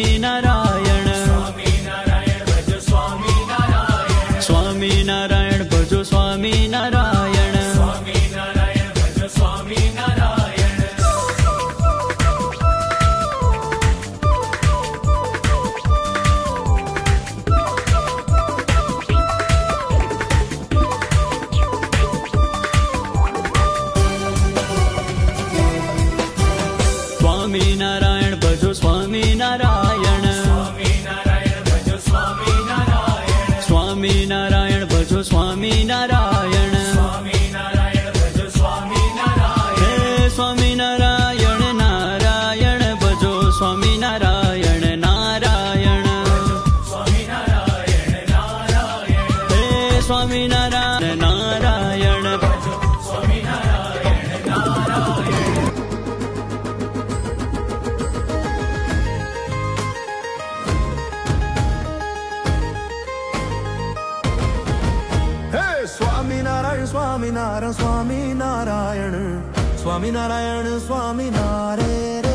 Swami Narayan Swami Narayan ભજો Swami Narayan Swaminarayan Swaminarayan Swaminarayan Swaminarayan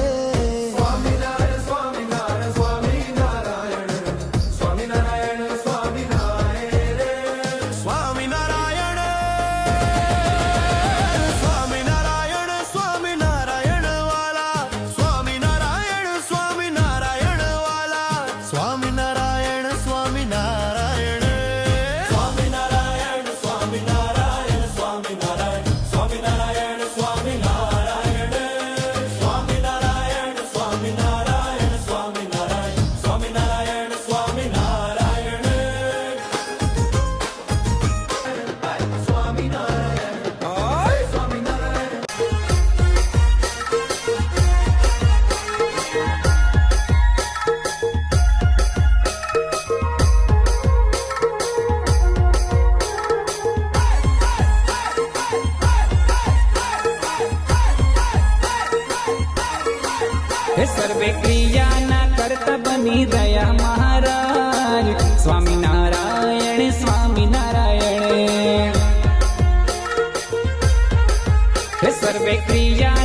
હે સર્વે ક્રિયાના કરતા બની રહ્યા મહારાજ. સ્વામી નારાયણ સ્વામી નારાયણ. હે સર્વે ક્રિયા